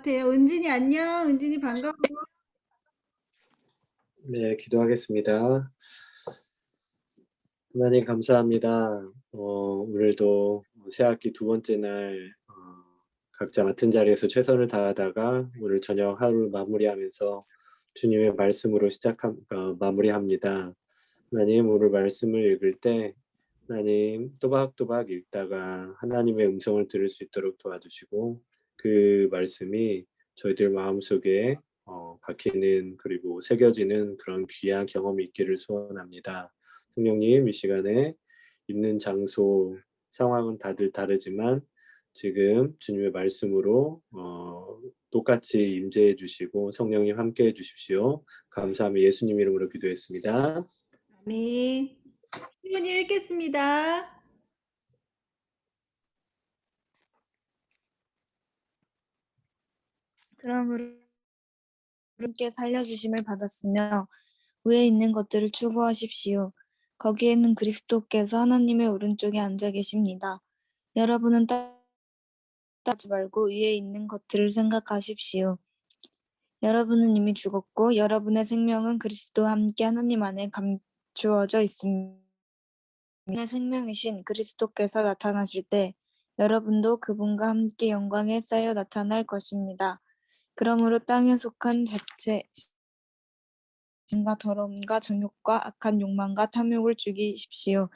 같아요. 은진이 안녕. 은진이 반가워. 네, 기도하겠습니다. 하나님 감사합니다. 어, 오늘도 새학기 두 번째 날 어, 각자 맡은 자리에서 최선을 다하다가 오늘 저녁 하루 마무리하면서 주님의 말씀으로 시작함 어, 마무리합니다. 하나님 오늘 말씀을 읽을 때 하나님 또박또박 읽다가 하나님의 음성을 들을 수 있도록 도와주시고 그 말씀이 저희들 마음속에 어, 박히는 그리고 새겨지는 그런 귀한 경험이 있기를 소원합니다. 성령님 이 시간에 있는 장소 상황은 다들 다르지만 지금 주님의 말씀으로 어, 똑같이 임재해 주시고 성령님 함께 해 주십시오. 감사하며 예수님 이름으로 기도했습니다. 아멘. 시몬이 읽겠습니다. 그러므로 하나님께 살려주심을 받았으며 위에 있는 것들을 추구하십시오. 거기에는 그리스도께서 하나님의 오른쪽에 앉아 계십니다. 여러분은 따지 말고 위에 있는 것들을 생각하십시오. 여러분은 이미 죽었고 여러분의 생명은 그리스도와 함께 하나님 안에 감추어져 있습니다. 내 생명이신 그리스도께서 나타나실 때 여러분도 그분과 함께 영광에 쌓여 나타날 것입니다. 그러므로 땅에 속한 자체 과 더러움과 정욕과 악한 욕망과 탐욕을 죽이십시오.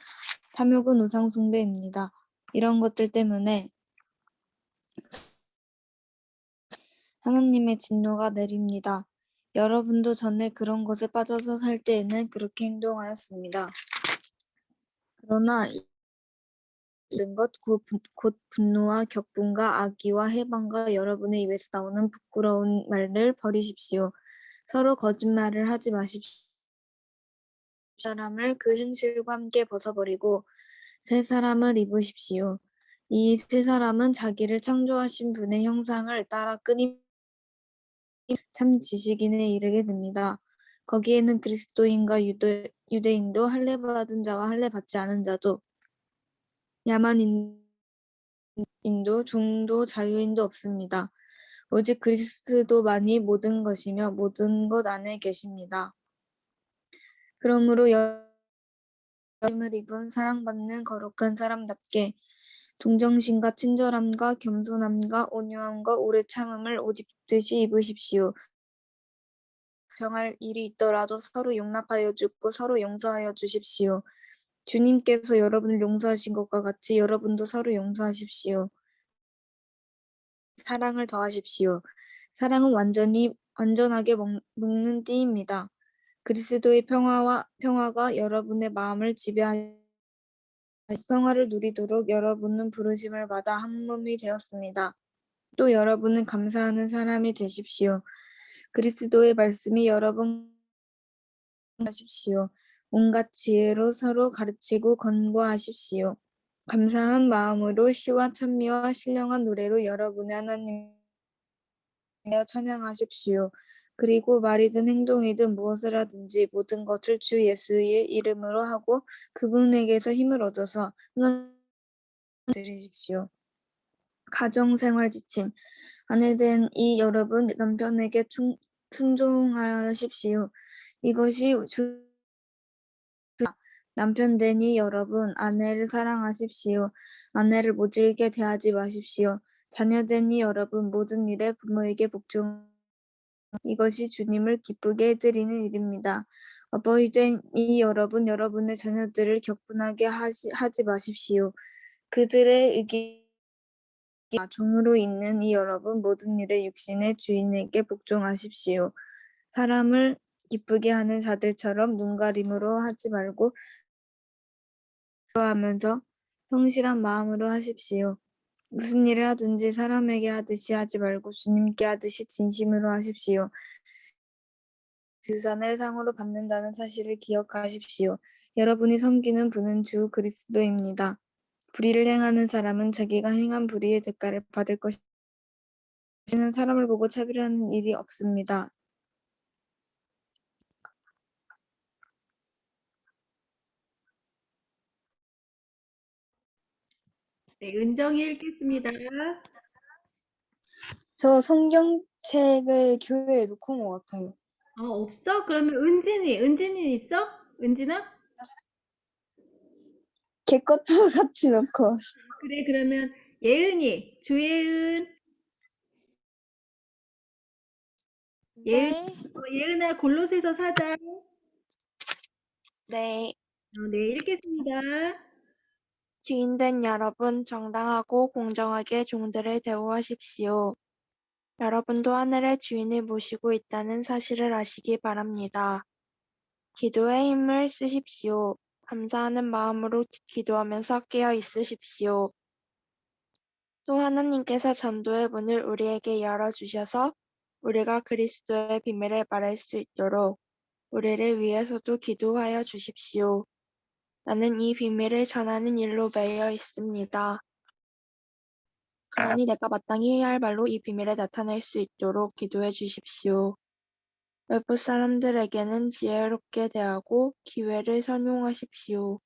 탐욕은 우상 숭배입니다. 이런 것들 때문에 하나님의 진노가 내립니다. 여러분도 전에 그런 것에 빠져서 살 때에는 그렇게 행동하였습니다. 그러나 모든 것, 곧, 분- 곧 분노와 격분과 악의와 해방과 여러분의 입에서 나오는 부끄러운 말을 버리십시오. 서로 거짓말을 하지 마십시오. 사람을 그 행실과 함께 벗어버리고 새 사람을 입으십시오. 이 새 사람은 자기를 창조하신 분의 형상을 따라 끊임 참 지식인에 이르게 됩니다. 거기에는 그리스도인과 유대, 유대인도 할례 받은 자와 할례 받지 않은 자도 야만인도 종도 자유인도 없습니다. 오직 그리스도만이 모든 것이며 모든 것 안에 계십니다. 그러므로 여임을 입은 사랑받는 거룩한 사람답게 동정심과 친절함과 겸손함과 온유함과 오래 참음을 옷 입듯이 입으십시오. 병할 일이 있더라도 서로 용납하여 주고 서로 용서하여 주십시오. 주님께서 여러분을 용서하신 것과 같이 여러분도 서로 용서하십시오. 사랑을 더하십시오. 사랑은 완전히 완전하게 먹, 먹는 띠입니다. 그리스도의 평화와 평화가 여러분의 마음을 지배하여 평화를 누리도록 여러분은 부르심을 받아 한 몸이 되었습니다. 또 여러분은 감사하는 사람이 되십시오. 그리스도의 말씀이 여러분 하십시오. 온갖 지혜로 서로 가르치고 권고하십시오. 감사한 마음으로 시와 찬미와 신령한 노래로 여러분의 하나님 찬양하십시오. 그리고 말이든 행동이든 무엇을 하든지 모든 것을 주 예수의 이름으로 하고 그분에게서 힘을 얻어서 하나님 드리십시오. 가정생활 지침 아내된 이 여러분 남편에게 충, 순종하십시오. 이것이 주 남편 되니 여러분 아내를 사랑하십시오. 아내를 모질게 대하지 마십시오. 자녀 되니 여러분 모든 일에 부모에게 복종 이것이 주님을 기쁘게 해드리는 일입니다. 어버이 된이 여러분 여러분의 자녀들을 격분하게 하시, 하지 마십시오. 그들의 의기 종으로 있는 이 여러분 모든 일에 육신의 주인에게 복종하십시오. 사람을 기쁘게 하는 자들처럼 눈가림으로 하지 말고 하면서 성실한 마음으로 하십시오. 무슨 일을 하든지 사람에게 하듯이 하지 말고 주님께 하듯이 진심으로 하십시오. 유산을 상으로 받는다는 사실을 기억하십시오. 여러분이 섬기는 분은 주 그리스도입니다. 불의를 행하는 사람은 자기가 행한 불의의 대가를 받을 것이는 사람을 보고 차별하는 일이 없습니다. 네, 은정이 읽겠습니다. 저 성경책을 교회에 놓고 온 것 같아요. 어, 없어? 그러면 은진이, 은진이 있어? 은진아? 걔 것도 같이 놓고. 그래, 그러면 예은이, 주예은, 예. 네, 어, 예은아, 골로새서 사장. 네. 어, 네, 읽겠습니다. 주인된 여러분, 정당하고 공정하게 종들을 대우하십시오. 여러분도 하늘의 주인을 모시고 있다는 사실을 아시기 바랍니다. 기도에 힘을 쓰십시오. 감사하는 마음으로 기도하면서 깨어 있으십시오. 또 하나님께서 전도의 문을 우리에게 열어주셔서 우리가 그리스도의 비밀을 말할 수 있도록 우리를 위해서도 기도하여 주십시오. 나는 이 비밀을 전하는 일로 매여 있습니다. 그러니 내가 마땅히 해야 할 말로 이 비밀을 나타낼 수 있도록 기도해 주십시오. 외부 사람들에게는 지혜롭게 대하고 기회를 선용하십시오.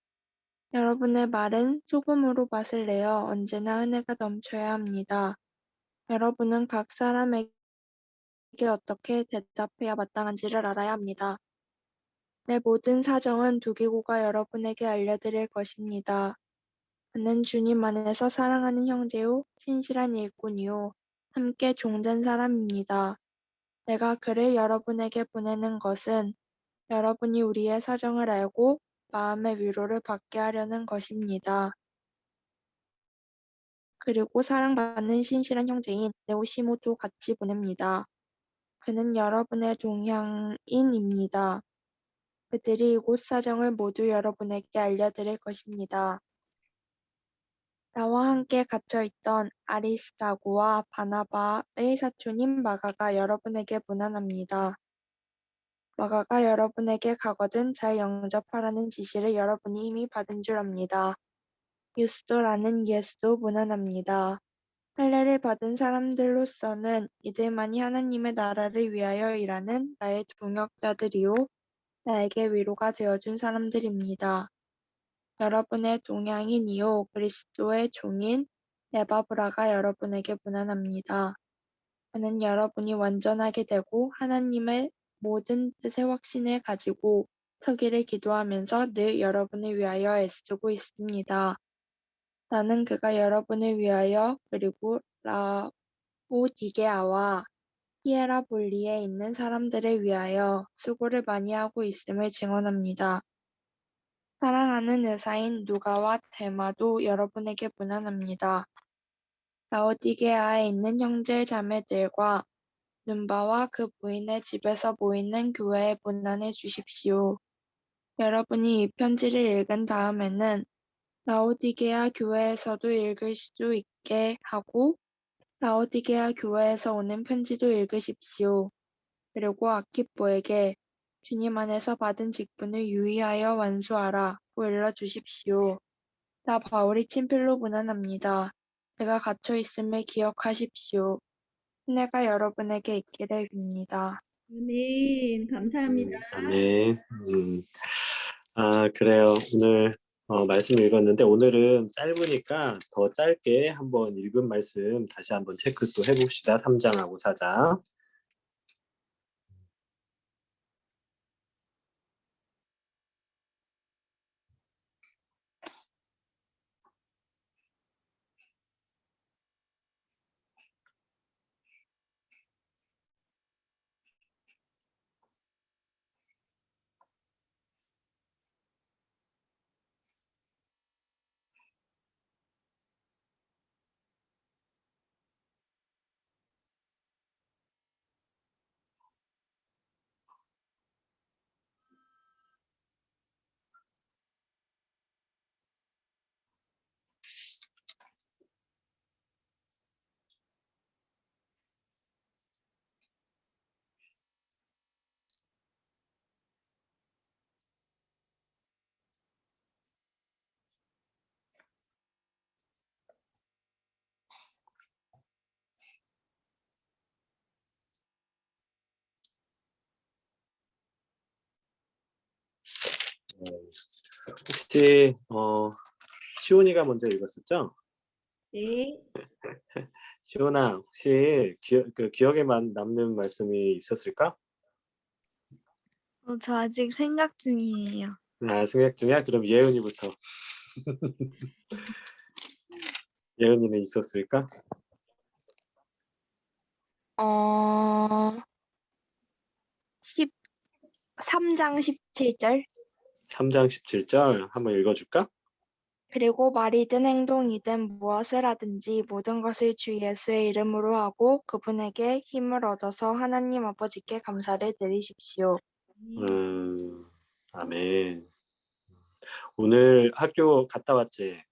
여러분의 말은 소금으로 맛을 내어 언제나 은혜가 넘쳐야 합니다. 여러분은 각 사람에게 어떻게 대답해야 마땅한지를 알아야 합니다. 내 모든 사정은 두기고가 여러분에게 알려드릴 것입니다. 그는 주님 안에서 사랑하는 형제요, 신실한 일꾼이요, 함께 종된 사람입니다. 내가 그를 여러분에게 보내는 것은 여러분이 우리의 사정을 알고 마음의 위로를 받게 하려는 것입니다. 그리고 사랑받는 신실한 형제인 네오시모도 같이 보냅니다. 그는 여러분의 동향인입니다. 그들이 이곳 사정을 모두 여러분에게 알려드릴 것입니다. 나와 함께 갇혀 있던 아리스타고와 바나바의 사촌인 마가가 여러분에게 문안합니다. 마가가 여러분에게 가거든 잘 영접하라는 지시를 여러분이 이미 받은 줄 압니다. 유스도라는 예수도 문안합니다. 할례를 받은 사람들로서는 이들만이 하나님의 나라를 위하여 일하는 나의 동역자들이요 나에게 위로가 되어준 사람들입니다. 여러분의 동양인이요 그리스도의 종인 네바브라가 여러분에게 문안합니다. 그는 여러분이 완전하게 되고 하나님의 모든 뜻의 확신을 가지고 서기를 기도하면서 늘 여러분을 위하여 애쓰고 있습니다. 나는 그가 여러분을 위하여 그리고 라오디게아와 히에라볼리에 있는 사람들을 위하여 수고를 많이 하고 있음을 증언합니다. 사랑하는 의사인 누가와 데마도 여러분에게 문안합니다. 라오디게아에 있는 형제 자매들과 눈바와 그 부인의 집에서 모이는 교회에 문안해 주십시오. 여러분이 이 편지를 읽은 다음에는 라오디게아 교회에서도 읽을 수 있게 하고 라오디게아 교회에서 오는 편지도 읽으십시오. 그리고 아키뽀에게 주님 안에서 받은 직분을 유의하여 완수하라고 일러주십시오. 나 바울이 친필로 문안합니다. 내가 갇혀 있음을 기억하십시오. 은혜가 여러분에게 있기를 빕니다. 아멘. 감사합니다. 음, 아멘. 음, 아, 그래요. 오늘 어, 말씀 읽었는데 오늘은 짧으니까 더 짧게 한번 읽은 말씀 다시 한번 체크 또 해봅시다. 3장하고 4장. 혹시 어, 시온이가 먼저 읽었었죠? 네. 시온아, 혹시 기억, 그 기억에 만- 남는 말씀이 있었을까? 어, 저 아직 생각 중이에요. 아, 생각 중이야? 그럼 예은이부터. 예은이는 있었을까? 어, 10, 3장 17절. 3장 17절 한번 읽어줄까? 그리고 말이든 행동이든 무엇을 하든지 모든 것을 주 예수의 이름으로 하고 그분에게 힘을 얻어서 하나님 아버지께 감사를 드리십시오. 음, 아멘. 오늘 학교 갔다 왔지?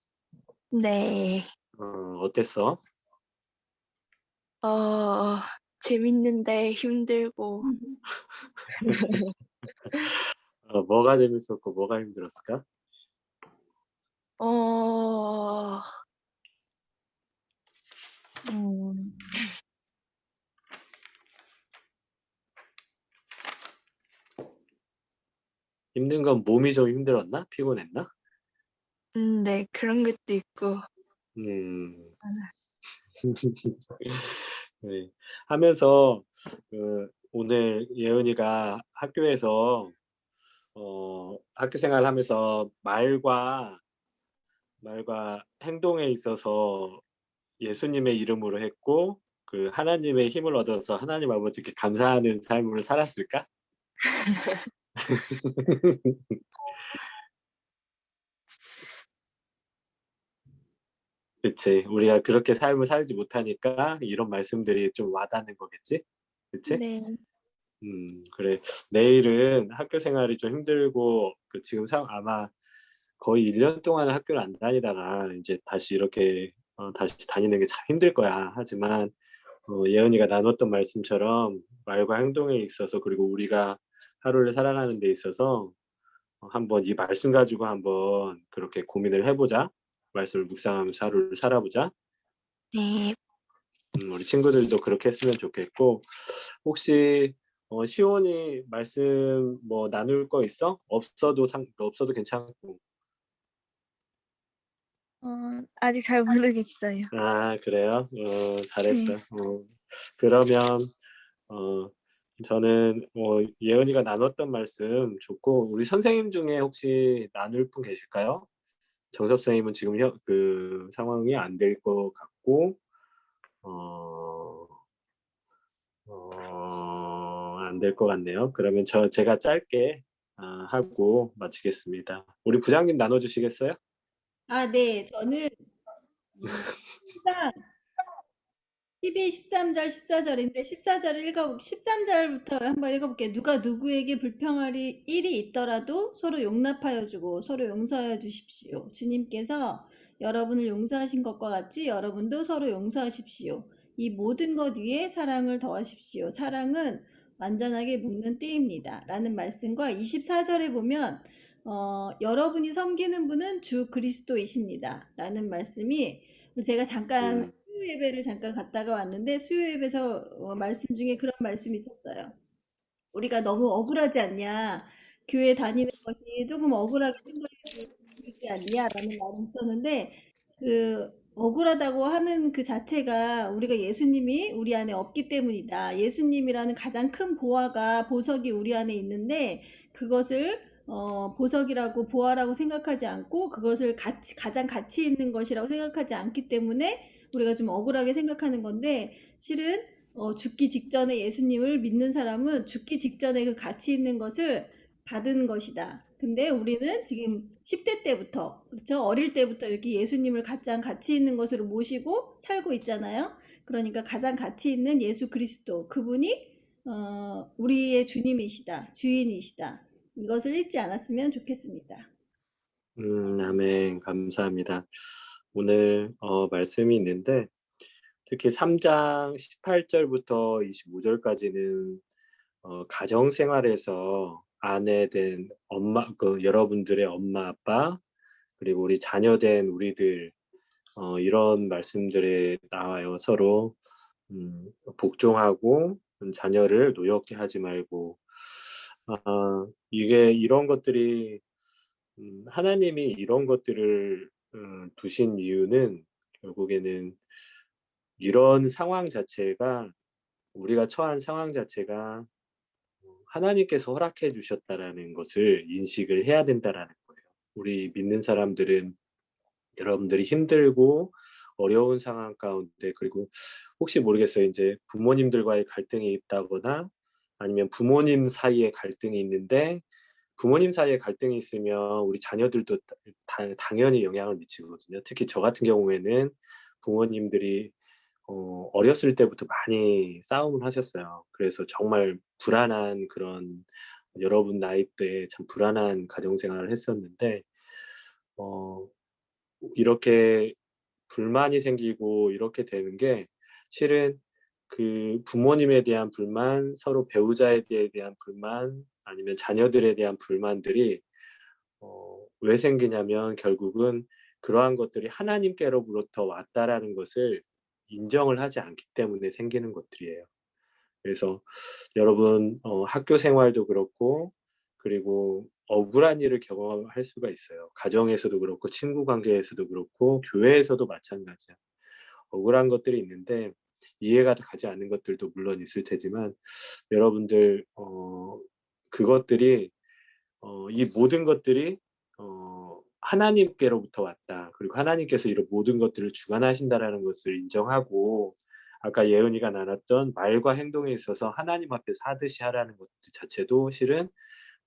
네. 어, 어땠어? 어, 재밌는데 힘들고, 어, 뭐가 재밌었고 뭐가 힘들었을까? 어, 음, 힘든 건 몸이 좀 힘들었나? 피곤했나? 음, 네, 그런 것도 있고, 음. 네. 하면서 그 오늘 예은이가 학교에서 어, 학교 생활하면서 말과 말과 행동에 있어서 예수님의 이름으로 했고 그 하나님의 힘을 얻어서 하나님 아버지께 감사하는 삶을 살았을까? 그치. 우리가 그렇게 삶을 살지 못하니까 이런 말씀들이 좀 와닿는 거겠지? 그치? 네, 음, 그래. 내일은 학교 생활이 좀 힘들고, 그 지금 상, 아마 거의 1년 동안 학교를 안 다니다가 이제 다시 이렇게, 어, 다시 다니는 게 참 힘들 거야. 하지만, 어, 예은이가 나눴던 말씀처럼 말과 행동에 있어서, 그리고 우리가 하루를 살아가는 데 있어서, 어, 한번 이 말씀 가지고 한번 그렇게 고민을 해보자. 말씀을 묵상하면서 하루를 살아보자. 네, 음, 우리 친구들도 그렇게 했으면 좋겠고, 혹시 어, 시온이 말씀 뭐 나눌 거 있어? 없어도 상 없어도 괜찮고. 어, 아직 잘 모르겠어요. 아 그래요? 어, 잘했어. 어, 그러면 어, 저는 어, 예은이가 나눴던 말씀 좋고 우리 선생님 중에 혹시 나눌 분 계실까요? 정섭 선생님은 지금 혀, 그 상황이 안 될 것 같고 어, 어, 안 될 것 같네요. 그러면 저 제가 짧게 아, 하고 마치겠습니다. 우리 부장님 나눠주시겠어요? 아, 네. 저는 음, 14, 12, 13절, 14절인데 14절을 읽어 13절부터 한번 읽어볼게요. 누가 누구에게 불평할이 일이 있더라도 서로 용납하여 주고 서로 용서하여 주십시오. 주님께서 여러분을 용서하신 것과 같이 여러분도 서로 용서하십시오. 이 모든 것 위에 사랑을 더하십시오. 사랑은 완전하게 묶는 띠입니다. 라는 말씀과 24절에 보면 어, 여러분이 섬기는 분은 주 그리스도이십니다. 라는 말씀이 제가 잠깐 음. 수요 예배를 잠깐 갔다가 왔는데 수요 예배에서 어, 말씀 중에 그런 말씀이 있었어요. 우리가 너무 억울하지 않냐? 교회 다니는 것이 조금 억울하게 생각되지 않냐라는 말이 있었는데 그 억울하다고 하는 그 자체가 우리가 예수님이 우리 안에 없기 때문이다. 예수님이라는 가장 큰 보화가 보석이 우리 안에 있는데 그것을 어, 보석이라고 보화라고 생각하지 않고 그것을 가치, 가장 가치 있는 것이라고 생각하지 않기 때문에 우리가 좀 억울하게 생각하는 건데 실은 어, 죽기 직전에 예수님을 믿는 사람은 죽기 직전에 그 가치 있는 것을 받은 것이다. 근데 우리는 지금 10대 때부터 그렇죠? 어릴 때부터 이렇게 예수님을 가장 가치 있는 것으로 모시고 살고 있잖아요. 그러니까 가장 가치 있는 예수 그리스도 그분이 어, 우리의 주님이시다, 주인이시다. 이것을 잊지 않았으면 좋겠습니다. 음, 아멘. 감사합니다. 오늘 어, 말씀이 있는데 특히 3장 18절부터 25절까지는 어, 가정 생활에서 아내 된 엄마 그 여러분들의 엄마 아빠 그리고 우리 자녀 된 우리들 어, 이런 말씀들이 나와요. 서로 음, 복종하고 자녀를 노엽게 하지 말고 아, 이게 이런 것들이 음, 하나님이 이런 것들을 음, 두신 이유는 결국에는 이런 상황 자체가 우리가 처한 상황 자체가 어, 하나님께서 허락해 주셨다라는 것을 인식을 해야 된다라는 거예요. 우리 믿는 사람들은 여러분들이 힘들고 어려운 상황 가운데 그리고 혹시 모르겠어요. 이제 부모님들과의 갈등이 있다거나 아니면 부모님 사이에 갈등이 있는데 부모님 사이에 갈등이 있으면 우리 자녀들도 다- 다- 당연히 영향을 미치거든요. 특히 저 같은 경우에는 부모님들이 어, 어렸을 때부터 많이 싸움을 하셨어요. 그래서 정말 불안한 그런 여러분 나이 때 참 불안한 가정 생활을 했었는데 어, 이렇게 불만이 생기고 이렇게 되는 게 실은 그 부모님에 대한 불만, 서로 배우자에 대한 불만, 아니면 자녀들에 대한 불만들이 어, 왜 생기냐면 결국은 그러한 것들이 하나님께로부터 왔다라는 것을 인정을 하지 않기 때문에 생기는 것들이에요. 그래서 여러분 어, 학교 생활도 그렇고 그리고 억울한 일을 경험할 수가 있어요. 가정에서도 그렇고 친구 관계에서도 그렇고 교회에서도 마찬가지야. 억울한 것들이 있는데 이해가 가지 않는 것들도 물론 있을 테지만 여러분들 어, 그것들이 어, 이 모든 것들이 어, 하나님께로부터 왔다. 그리고 하나님께서 이런 모든 것들을 주관하신다라는 것을 인정하고 아까 예은이가 나눴던 말과 행동에 있어서 하나님 앞에서 하듯이 하라는 것 자체도 실은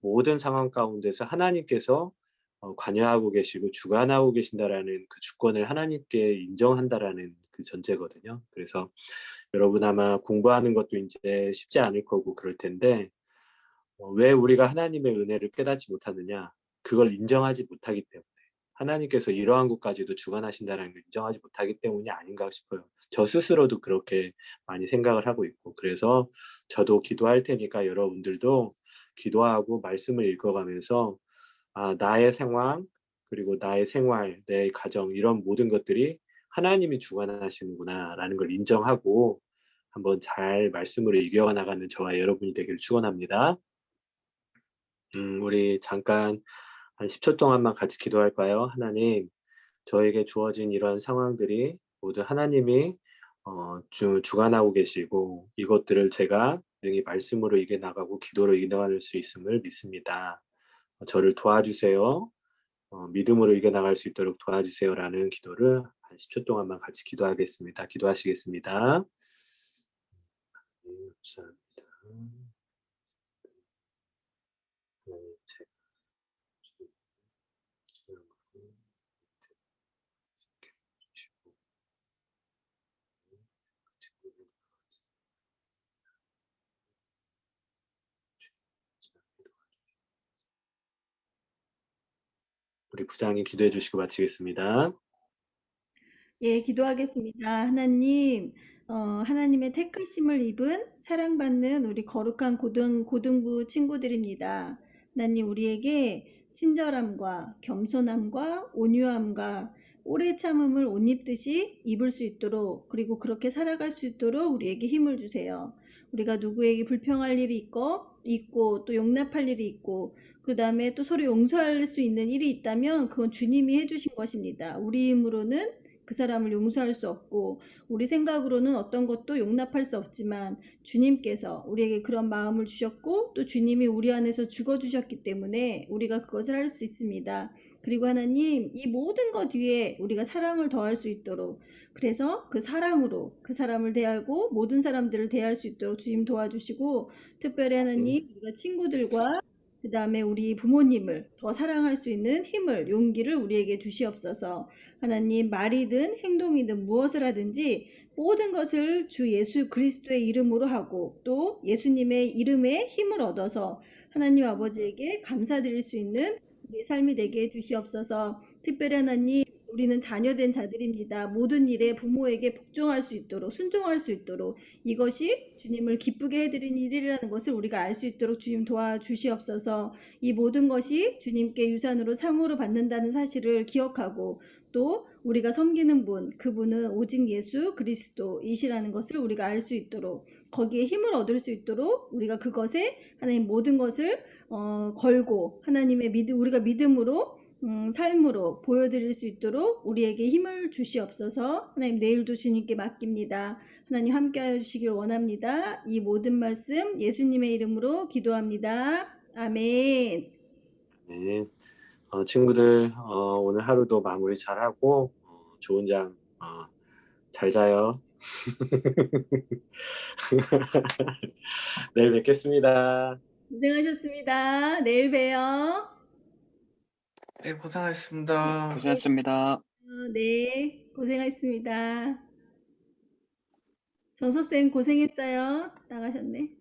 모든 상황 가운데서 하나님께서 어, 관여하고 계시고 주관하고 계신다라는 그 주권을 하나님께 인정한다라는 그 전제거든요. 그래서 여러분 아마 공부하는 것도 이제 쉽지 않을 거고 그럴 텐데 어, 왜 우리가 하나님의 은혜를 깨닫지 못하느냐? 그걸 인정하지 못하기 때문에 하나님께서 이러한 것까지도 주관하신다는 걸 인정하지 못하기 때문이 아닌가 싶어요. 저 스스로도 그렇게 많이 생각을 하고 있고 그래서 저도 기도할 테니까 여러분들도 기도하고 말씀을 읽어가면서 아, 나의 상황 그리고 나의 생활, 내 가정 이런 모든 것들이 하나님이 주관하시는구나라는 걸 인정하고 한번 잘 말씀으로 이겨가 나가는 저와 여러분이 되기를 축원합니다. 음, 우리 잠깐 한 10초 동안만 같이 기도할까요? 하나님, 저에게 주어진 이런 상황들이 모두 하나님이 어, 주, 주관하고 계시고 이것들을 제가 능히 말씀으로 이겨 나가고 기도로 이겨 나갈 수 있음을 믿습니다. 어, 저를 도와주세요. 어, 믿음으로 이겨 나갈 수 있도록 도와주세요라는 기도를 한 10초 동안만 같이 기도하겠습니다. 기도하시겠습니다. 네, 감사합니다. 하나님, 제가 주님으로 주시고 친구들 우리 부장님 기도해 주시고 마치겠습니다. 예, 기도하겠습니다. 하나님, 어, 하나님의 택하심을 입은 사랑받는 우리 거룩한 고등, 고등부 친구들입니다. 하나님, 우리에게 친절함과 겸손함과 온유함과 오래 참음을 옷 입듯이 입을 수 있도록 그리고 그렇게 살아갈 수 있도록 우리에게 힘을 주세요. 우리가 누구에게 불평할 일이 있고, 있고 또 용납할 일이 있고 그 다음에 또 서로 용서할 수 있는 일이 있다면 그건 주님이 해주신 것입니다. 우리 힘으로는 그 사람을 용서할 수 없고 우리 생각으로는 어떤 것도 용납할 수 없지만 주님께서 우리에게 그런 마음을 주셨고 또 주님이 우리 안에서 죽어 주셨기 때문에 우리가 그것을 할 수 있습니다. 그리고 하나님 이 모든 것 위에 우리가 사랑을 더할 수 있도록 그래서 그 사랑으로 그 사람을 대하고 모든 사람들을 대할 수 있도록 주님 도와주시고 특별히 하나님 우리가 친구들과 그 다음에 우리 부모님을 더 사랑할 수 있는 힘을, 용기를 우리에게 주시옵소서. 하나님, 말이든 행동이든 무엇을 하든지 모든 것을 주 예수 그리스도의 이름으로 하고 또 예수님의 이름에 힘을 얻어서 하나님 아버지에게 감사드릴 수 있는 우리의 삶이 되게 해 주시옵소서. 특별히 하나님, 우리는 자녀된 자들입니다. 모든 일에 부모에게 복종할 수 있도록, 순종할 수 있도록 이것이 주님을 기쁘게 해드리는 일이라는 것을 우리가 알 수 있도록 주님 도와주시옵소서. 이 모든 것이 주님께 유산으로 상으로 받는다는 사실을 기억하고 또 우리가 섬기는 분, 그분은 오직 예수 그리스도이시라는 것을 우리가 알 수 있도록 거기에 힘을 얻을 수 있도록 우리가 그것에 하나님 모든 것을 어, 걸고 하나님의 믿음 우리가 믿음으로 음, 삶으로 보여드릴 수 있도록 우리에게 힘을 주시옵소서. 하나님 내일도 주님께 맡깁니다. 하나님 함께하여 주시길 원합니다. 이 모든 말씀 예수님의 이름으로 기도합니다. 아멘. 네. 어, 친구들 어, 오늘 하루도 마무리 잘하고 어, 좋은 잠 어, 잘 자요. 내일 뵙겠습니다. 고생하셨습니다. 내일 봬요. 네, 고생하셨습니다. 고생했습니다. 어, 네, 고생하셨습니다. 정섭생 고생했어요. 나가셨네.